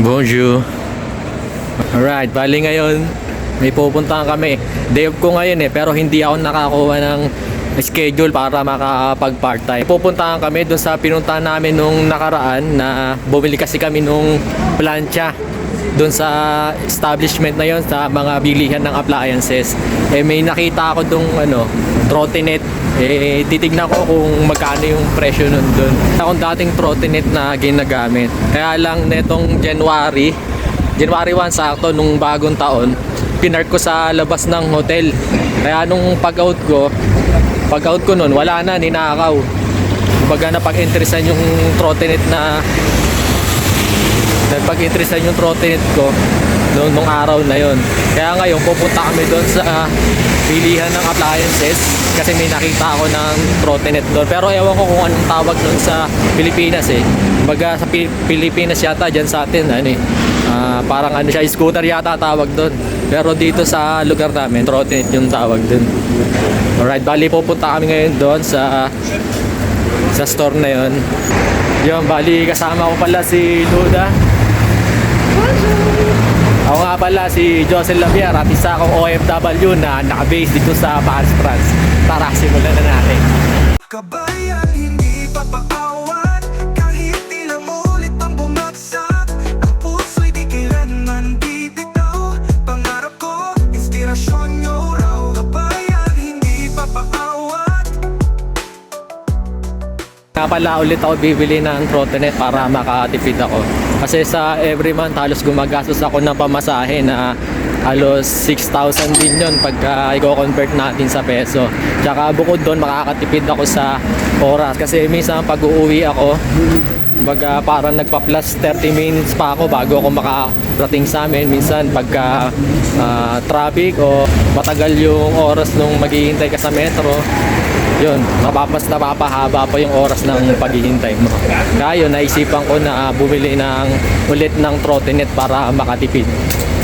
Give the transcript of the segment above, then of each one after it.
Bonjour. Alright, bali ngayon, may pupuntahan kami. Day off ko ngayon eh, pero hindi ako nakakuha ng schedule para makapag part-time. Pupuntahan kami doon sa pinuntahan namin nung nakaraan na bumili kasi kami nung plancha doon sa establishment na yon sa mga bilihan ng appliances. Eh may nakita ako dong ano, trottinette. Eh titignan ko kung magkano yung presyo nun doon. Akong dating trottinette na ginagamit. Kaya lang netong January, January 1 sakto nung bagong taon, pinark ko sa labas ng hotel. Kaya nung pag-out ko, pag-out ko nun, wala na, ninakaw. Kumbaga napag-interesan yung trottinette na nagpag-interesan yung trottinette ko noong nung araw na yon. Kaya ngayon pupunta kami doon sa ah, bilihan ng appliances kasi may nakita ako ng trottinette doon. Pero ewan ko kung anong tawag doon sa Pilipinas eh. Kumbaga sa Pi- Pilipinas yata dyan sa atin ano eh. ah, parang ano siya, scooter yata tawag doon. Pero dito sa lugar namin, trottinette yung tawag doon. Alright, bali pupunta kami ngayon doon sa sa store na yon. Yun, bali kasama ko pala si Luda. Ako nga pala si Josel Lavier at isa akong OFW na nakabase dito sa Paris, France. Tara, simulan na natin. Kabayan, hindi papaawat Kaya pala ulit ako bibili ng trottinette para makatipid ako. Kasi sa every month halos gumagastos ako ng pamasahe na halos 6,000 din yun pagka i-convert natin sa peso. Tsaka bukod doon makakatipid ako sa oras. Kasi minsan pag uuwi ako, Baga parang nagpa-plus 30 minutes pa ako bago ako makarating sa amin. Minsan pagka ah, traffic o matagal yung oras nung maghihintay ka sa metro, yun, napapas napapahaba pa yung oras ng paghihintay mo. Kaya yun, naisipan ko na ah, bumili ng ulit ng trottinette para makatipid.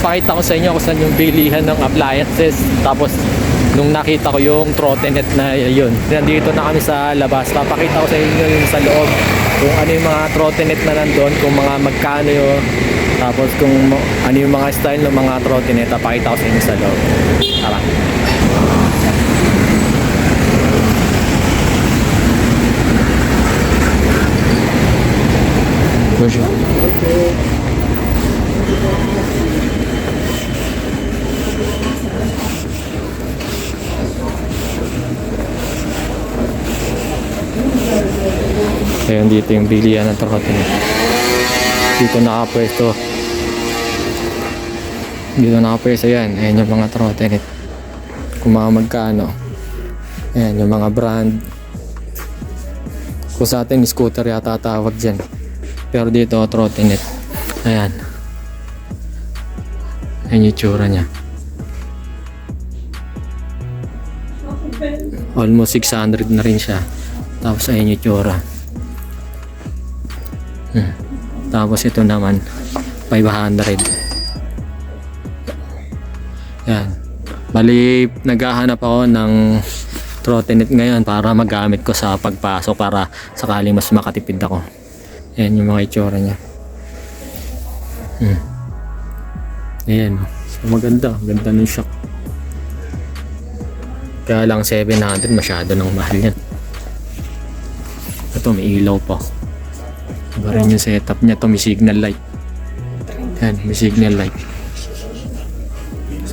Pakita ko sa inyo kung saan yung bilihan ng appliances. Tapos nung nakita ko yung trottinette na yun. Nandito na kami sa labas. Papakita ko sa inyo yung sa loob. Kung ano yung mga trottinette na nandun, kung mga magkano yun. Tapos kung ano yung mga style ng mga trottinette, papakita ko sa inyo sa loob. Tara. Bonjour. Ayan dito yung bilihan ng trottinette. Dito nakapwesto. Dito nakapwesto yan. Ayan yung mga trottinette. Kung mga magkano. Ayan yung mga brand. Kung sa atin scooter yata tawag dyan. Pero dito trottinette. Ayan. Ayan yung tsura niya. Almost 600 na rin siya. Tapos ayan yung tsura. Hmm. Tapos ito naman 500. Yan. Bali, naghahanap ako ng trottinette ngayon para magamit ko sa pagpasok para sakaling mas makatipid ako. Yan yung mga itsura niya. Hmm. Ayan. So, maganda. Ganda ng shock. Kaya lang 700 masyado nang mahal yan. Ito may ilaw pa. Iba rin yung setup niya to, may signal light. Yan, may signal light.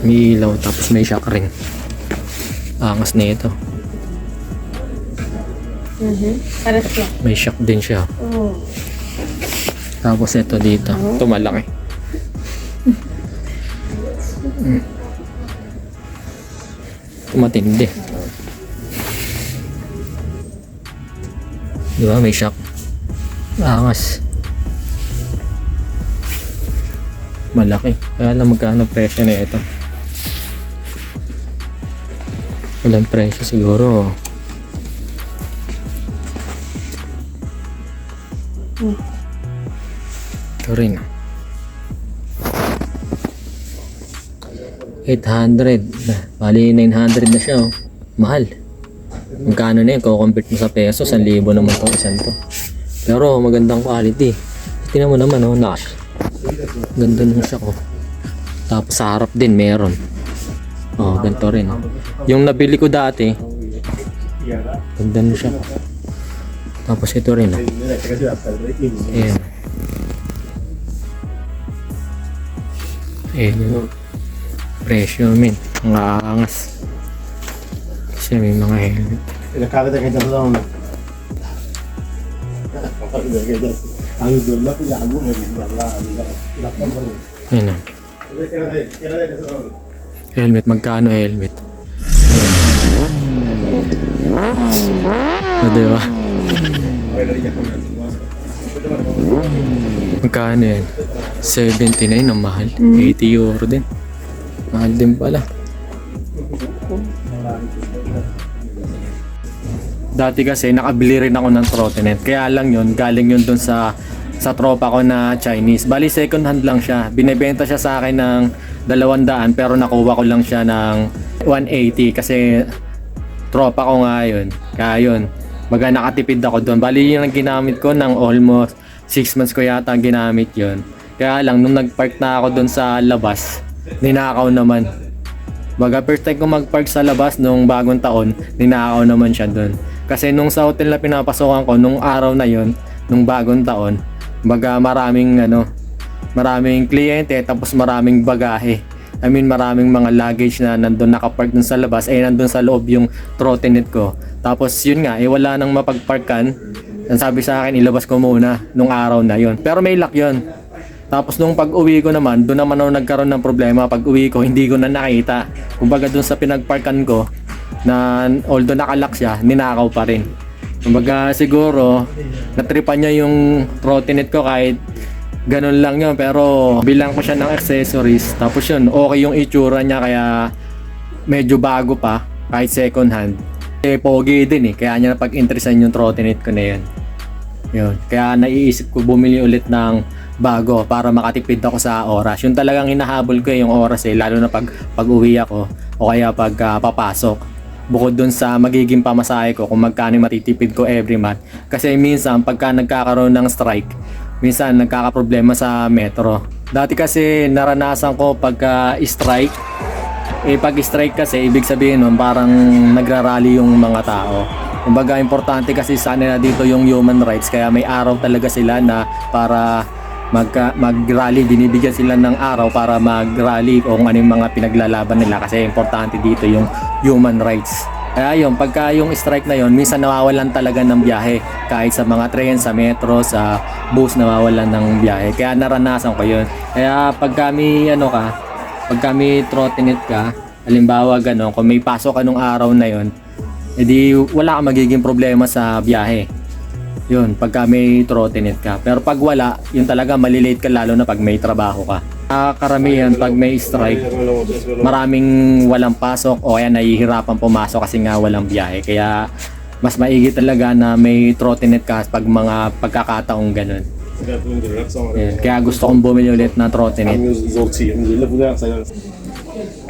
May ilaw, tapos may shock ring. Angas na ito. Mhm. Lang. May shock din siya. Oo. Tapos ito dito. Ito malaki. Ito matindi. Di ba? May shock. Angas. Malaki. Kaya lang magkano presyo na ito. Walang presyo siguro. Ito rin. 800. Bali, 900 na siya. Oh. Mahal. Magkano na yun? Convert mo sa peso, 1,000 naman tong isang to. Pero magandang quality. Tingnan mo naman, oh, Nash. Ganda nung siya ko. Tapos sa harap din meron. Oh, ganito rin. Yung nabili ko dati, ganda nung siya. Tapos ito rin. Oh. Ayan. Ayan yung presyo min. Ang aangas. Kasi may mga helmet. Ayan na. Helmet, magkano helmet? O, diba? Magkano yan? 79 ang mahal. 80 euro din. Mahal din pala. Dati kasi nakabili rin ako ng Trottenet. Kaya lang yun, galing yun dun sa sa tropa ko na Chinese. Bali second hand lang siya. Binebenta siya sa akin ng 200 pero nakuha ko lang siya ng 180 kasi tropa ko nga yun. Kaya yun, baga nakatipid ako doon. Bali yun ang ginamit ko ng almost 6 months ko yata ang ginamit yun. Kaya lang, nung nagpark na ako doon sa labas, ninakaw naman. Baga first time ko magpark sa labas nung bagong taon, ninakaw naman siya doon. Kasi nung sa hotel na pinapasokan ko, nung araw na yon nung bagong taon, baga maraming ano, maraming kliyente tapos maraming bagahe. I mean maraming mga luggage na nandun nakapark dun sa labas ay nandun sa loob yung trottinette ko. Tapos yun nga, eh wala nang mapagparkan. Ang sabi sa akin, ilabas ko muna nung araw na yon. Pero may lock yun. Tapos nung pag-uwi ko naman, doon naman ako nagkaroon ng problema. Pag-uwi ko, hindi ko na nakita. Kumbaga doon sa pinagparkan ko, na although nakalock siya, ninakaw pa rin. Kumbaga siguro, natripan niya yung trottinette ko kahit ganun lang yun. Pero bilang ko siya ng accessories. Tapos yun, okay yung itsura niya kaya medyo bago pa kahit second hand. Eh, pogi din eh. Kaya niya napag-interesan yung trottinette ko na yun. Yun. Kaya naiisip ko bumili ulit ng bago para makatipid ako sa oras. Yung talagang hinahabol ko eh, yung oras eh, lalo na pag pag-uwi ako o kaya pag ah, papasok. Bukod dun sa magiging pamasahe ko kung magkano matitipid ko every month. Kasi minsan pagka nagkakaroon ng strike, minsan nagkakaproblema sa metro. Dati kasi naranasan ko pagka strike, eh pag strike kasi ibig sabihin nun parang nagrarally yung mga tao. Kumbaga importante kasi sa nila dito yung human rights kaya may araw talaga sila na para magka, mag-rally, binibigyan sila ng araw para mag-rally kung ano yung mga pinaglalaban nila kasi importante dito yung human rights. Kaya yun, pagka yung strike na yun, minsan nawawalan talaga ng biyahe. Kahit sa mga train, sa metro, sa bus, nawawalan ng biyahe. Kaya naranasan ko yun. Kaya pag kami, ano ka, pag kami trottinette ka, halimbawa gano'n, kung may pasok ka nung araw na yun, edi wala kang magiging problema sa biyahe. Yun, pagka may trottinette ka. Pero pag wala, yun talaga malilate ka lalo na pag may trabaho ka. Ah, karamihan pag may strike, maraming walang pasok o kaya nahihirapan pumasok kasi nga walang biyahe. Kaya mas maigi talaga na may trottinette ka pag mga pagkakataong ganun. Yan. Kaya gusto kong bumili ulit na trottinette.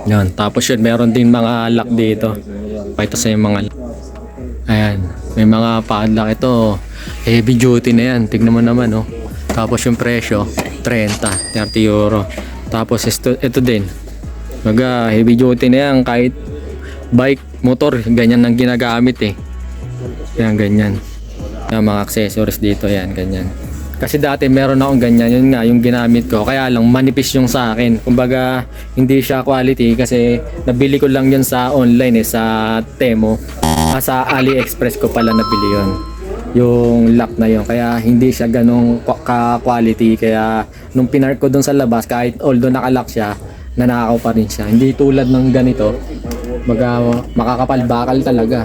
Yan. Tapos yun, meron din mga lock dito. Pakita sa yung mga lock. Ayan. May mga padlock ito. Heavy duty na yan. Tignan mo naman, oh. Tapos yung presyo, 30, 30 euro. Tapos ito, ito din. Maga, heavy duty na yan. Kahit bike, motor, ganyan ang ginagamit eh. Yan, ganyan. Yung mga accessories dito, yan, ganyan. Kasi dati meron akong ganyan, yun nga, yung ginamit ko. Kaya lang, manipis yung sa akin. Kumbaga, hindi siya quality kasi nabili ko lang yun sa online eh, sa Temo. Ah, sa AliExpress ko pala nabili yun. Yung lock na yun. Kaya hindi siya ganong ka-quality. Kaya nung pinark ko dun sa labas, kahit although nakalock siya, nanakaw pa rin siya. Hindi tulad ng ganito. Baga, makakapal-bakal talaga.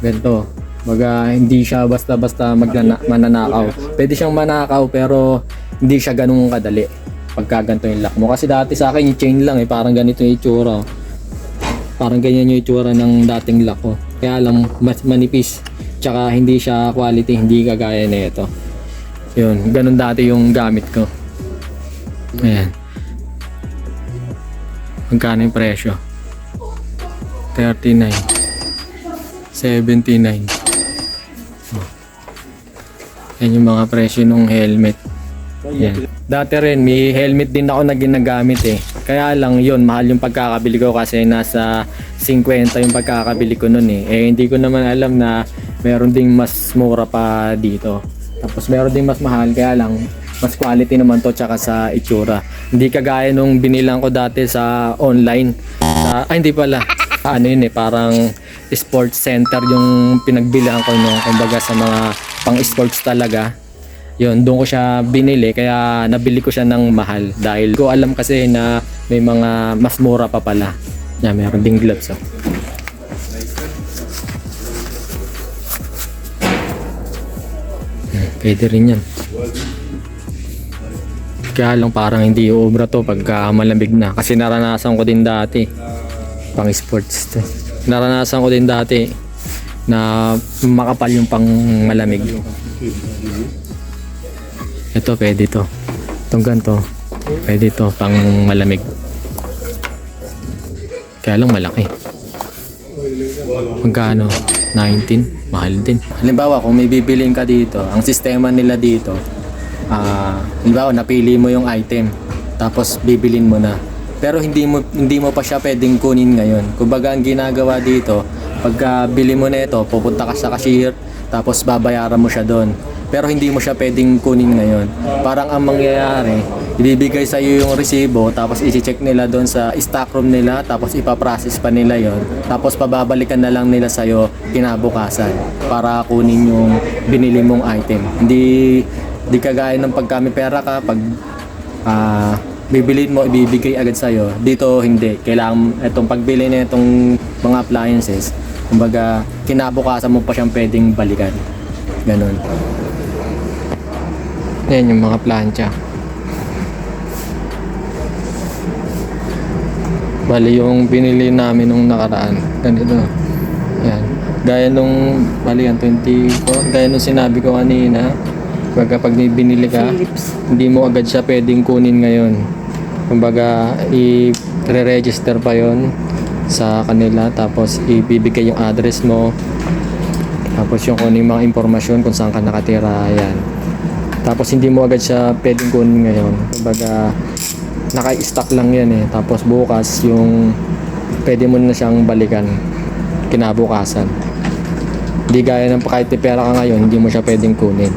Ganito. Baga, hindi siya basta-basta magnana- mananakaw. Pwede siyang manakaw pero hindi siya ganun kadali pagka ganito yung lock mo. Kasi dati sa akin yung chain lang eh, parang ganito yung itsura. Parang ganyan yung itsura ng dating lock ko. Kaya lang mas manipis. Tsaka hindi siya quality, hindi kagaya na ito. Yun, ganun dati yung gamit ko. Ayan. Magkano yung presyo? 39. 79. Oh. Yung mga presyo ng helmet. Yan. Dati rin, may helmet din ako na ginagamit eh. Kaya lang yun, mahal yung pagkakabili ko kasi nasa 50 yung pagkakabili ko nun eh. Eh hindi ko naman alam na meron ding mas mura pa dito. Tapos meron ding mas mahal, kaya lang mas quality naman to tsaka sa itsura. Hindi kagaya nung binilang ko dati sa online. Sa, ay hindi pala. ano yun eh, parang sports center yung pinagbilihan ko no. Kumbaga sa mga pang sports talaga yun, doon ko siya binili kaya nabili ko siya ng mahal dahil ko alam kasi na may mga mas mura pa pala. Yan, meron ding gloves oh. Pwede rin yan. Kaya lang parang hindi uubra to pagka malamig na. Kasi naranasan ko din dati. Pang sports to. Naranasan ko din dati na makapal yung pang malamig. Ito pwede to. Itong ganito. Pwede to pang malamig. Kaya lang malaki. Magkano? 19? Mahal din. Halimbawa, kung may bibilin ka dito, ang sistema nila dito, ah, halimbawa, napili mo yung item, tapos bibilin mo na. Pero hindi mo hindi mo pa siya pwedeng kunin ngayon. Kumbaga ang ginagawa dito, pagka bili mo na ito, pupunta ka sa cashier, tapos babayaran mo siya doon. Pero hindi mo siya pwedeng kunin ngayon. Parang ang mangyayari, ibibigay sa iyo yung resibo, tapos i-check nila doon sa stock room nila, tapos ipaprocess pa nila yon Tapos pababalikan na lang nila sa iyo kinabukasan para kunin yung binili mong item. Hindi di kagaya ng pagka may pera ka, pag ah bibilin mo, ibibigay agad sa'yo. Dito, hindi. Kailangan, itong pagbili na itong mga appliances, kumbaga, kinabukasan mo pa siyang pwedeng balikan. Ganon. Yan yung mga plancha. Bali yung binili namin nung nakaraan. Ganito. Yan. Gaya nung, bali yan, 24. Gaya nung sinabi ko kanina. Kumbaga pag binili ka, Philips. hindi mo agad siya pwedeng kunin ngayon. Kumbaga, i-re-register pa yon sa kanila. Tapos, ibibigay yung address mo. Tapos, yung kunin mga impormasyon kung saan ka nakatira. Yan. Tapos, hindi mo agad siya pwedeng kunin ngayon. Kumbaga, naka-stock lang yan eh. Tapos, bukas, yung pwede mo na siyang balikan kinabukasan. Hindi gaya ng kahit pera ka ngayon, hindi mo siya pwedeng kunin.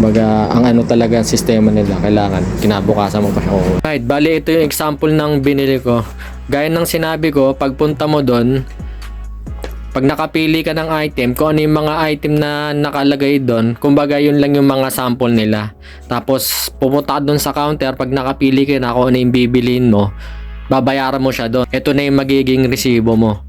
Baga, ang ano talaga ang sistema nila, kailangan kinabukasan mo pa siya kukunin. Right, bali ito yung example ng binili ko. Gaya ng sinabi ko, pagpunta mo doon, pag nakapili ka ng item, kung ano yung mga item na nakalagay doon, kumbaga yun lang yung mga sample nila. Tapos pumunta doon sa counter, pag nakapili ka na kung ano yung bibiliin mo, babayaran mo siya doon. Ito na yung magiging resibo mo.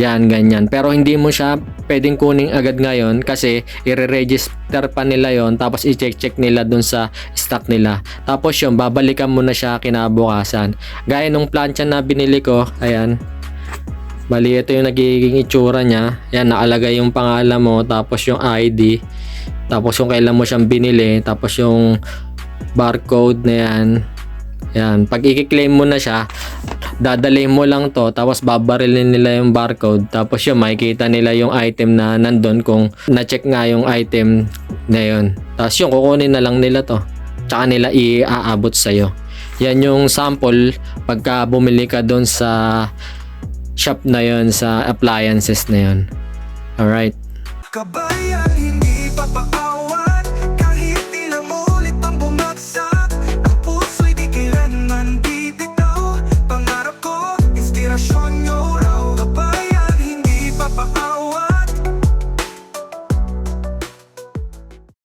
Yan, ganyan. Pero hindi mo siya pwedeng kunin agad ngayon kasi i-register pa nila yon tapos i-check-check nila dun sa stock nila. Tapos yun, babalikan mo na siya kinabukasan. Gaya nung plancha na binili ko, ayan. Bali, ito yung nagiging itsura niya. Yan, nakalagay yung pangalan mo, tapos yung ID, tapos yung kailan mo siyang binili, tapos yung barcode na yan. Yan, pag i-claim mo na siya, dadalhin mo lang to tapos babarilin nila yung barcode tapos yun makikita nila yung item na nandun kung na-check nga yung item na yun tapos yun kukunin na lang nila to tsaka nila i-aabot sa'yo yan yung sample pagka bumili ka doon sa shop na yun sa appliances na yun. Alright. Kabayan